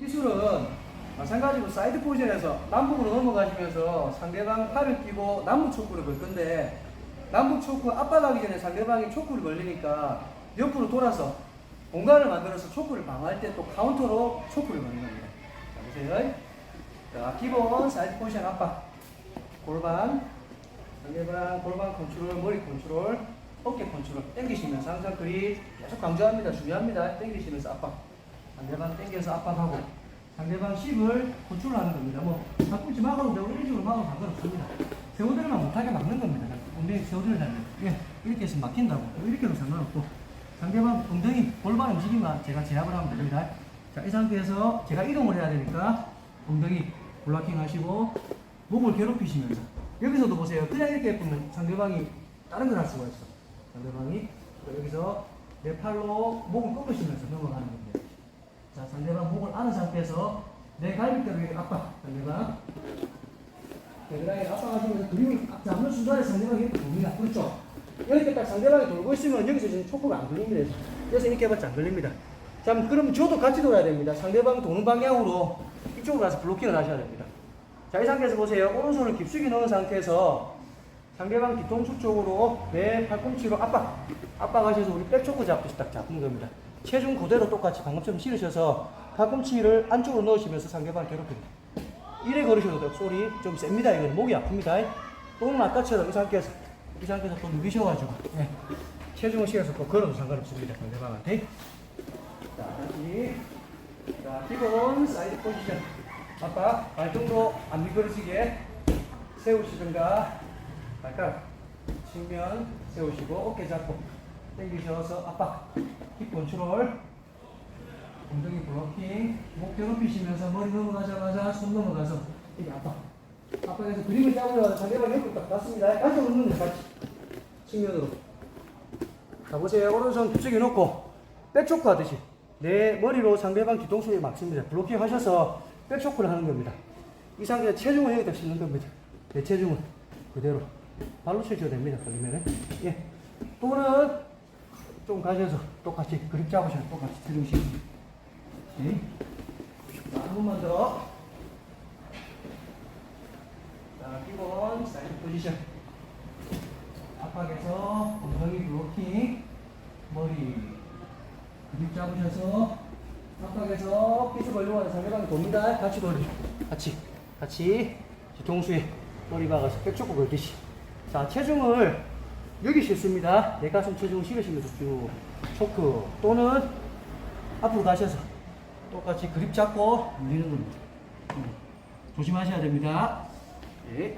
기술은 마찬가지로 사이드 포지션에서 남북으로 넘어가시면서 상대방 팔을 끼고 남북 초크를 걸 건데 남북 초크 앞바닥이 전에 상대방이 초크를 걸리니까 옆으로 돌아서 공간을 만들어서 초크를 방어할 때 또 카운터로 초크를 걸는 겁니다. 자, 보세요. 자, 기본 사이드 포지션 압박. 골반. 상대방 골반 컨트롤, 머리 컨트롤, 어깨 컨트롤. 당기시면서 항상 그리 계속 강조합니다. 중요합니다. 당기시면서 압박. 상대방 당겨서 압박하고 상대방 10을 컨트롤하는 겁니다. 뭐 바꾸지 막아도 되고 이런 식으로 막아도 상관없습니다. 세우들만 못하게 막는 겁니다. 엉덩이 세우들을 달면 예, 이렇게 해서 막힌다고 이렇게 해도 상관없고 상대방 엉덩이 골반 움직임만 제가 제압을 하면 됩니다. 자, 이 상태에서 제가 이동을 해야 되니까 엉덩이 블락킹 하시고 목을 괴롭히시면서 여기서도 보세요. 그냥 이렇게 보면 상대방이 다른 걸 할 수가 있어. 상대방이 여기서 내 팔로 목을 꺾으시면서 넘어가는 겁니다. 자, 상대방 목을 안은 상태에서 내 갈비뼈를 압박. 상대방 겨드랑이 압박하시면서 그림을 딱 잡는 순간에 상대방이 돕니다. 그렇죠? 이렇게 딱 상대방이 돌고 있으면 여기서 지금 초크가 안 걸립니다. 그래서 이렇게 해봤자 안 걸립니다. 자, 그럼 저도 같이 돌아야 됩니다. 상대방 도는 방향으로 이쪽으로 가서 블로킹을 하셔야 됩니다. 자, 이 상태에서 보세요. 오른손을 깊숙이 넣은 상태에서 상대방 뒤통수 쪽으로 내 팔꿈치로 압박, 압박하셔서 우리 백초크 잡듯이 딱 잡는 겁니다. 체중 그대로 똑같이 방금처럼 실으셔서 팔꿈치를 안쪽으로 넣으시면서 상대방 괴롭힙니다. 이래 걸으셔도 돼요. 소리 좀 셉니다. 이거는 목이 아픕니다. 또는 아까처럼 이 상태에서 이 상태에서 또 누비셔가지고 예. 체중을 실어서 또 걸어도 상관없습니다. 상대방한테. 자, 다시 자, 기본 사이드 포지션 아빠 발등도 안 미끄러지게 세우시든가 발가락 측면 세우시고 어깨 잡고 당기셔서 압박 힙 컨트롤. 엉덩이 블로킹. 목 괴롭히시면서 머리 넘어가자마자 손 넘어가서 이게 압박 압박해서 그림을 잡으려고 상대방 옆으로 딱 놨습니다? 다시 오는 같이. 측면으로. 자 보세요. 오른손 뒤쪽에 놓고 백초크 하듯이 내 머리로 상대방 뒤통수에 막습니다. 블로킹 하셔서 백초크를 하는 겁니다. 이 상태에서 체중을 여기다 싣는 겁니다. 내 체중을 그대로 발로 쳐줘야 됩니다. 걸리면은. 예. 또는 좀 가셔서 똑같이 그립 잡으셔서 똑같이 네. 자, 한 번만 더. 자, 기본 사이드 포지션. 압박에서 엉덩이 블로킹, 머리 그립 잡으셔서 압박에서 피스 하는 상대방이 돕니다. 같이 돌리 같이, 같이 뒤통수에 머리 박아서 백초크 걸듯이. 자, 체중을 여기 싣습니다. 내 가슴 체중을 실으시면서 쭉 초크 또는 앞으로 가셔서 똑같이 그립 잡고 밀리는 겁니다. 음. 조심하셔야 됩니다. 예.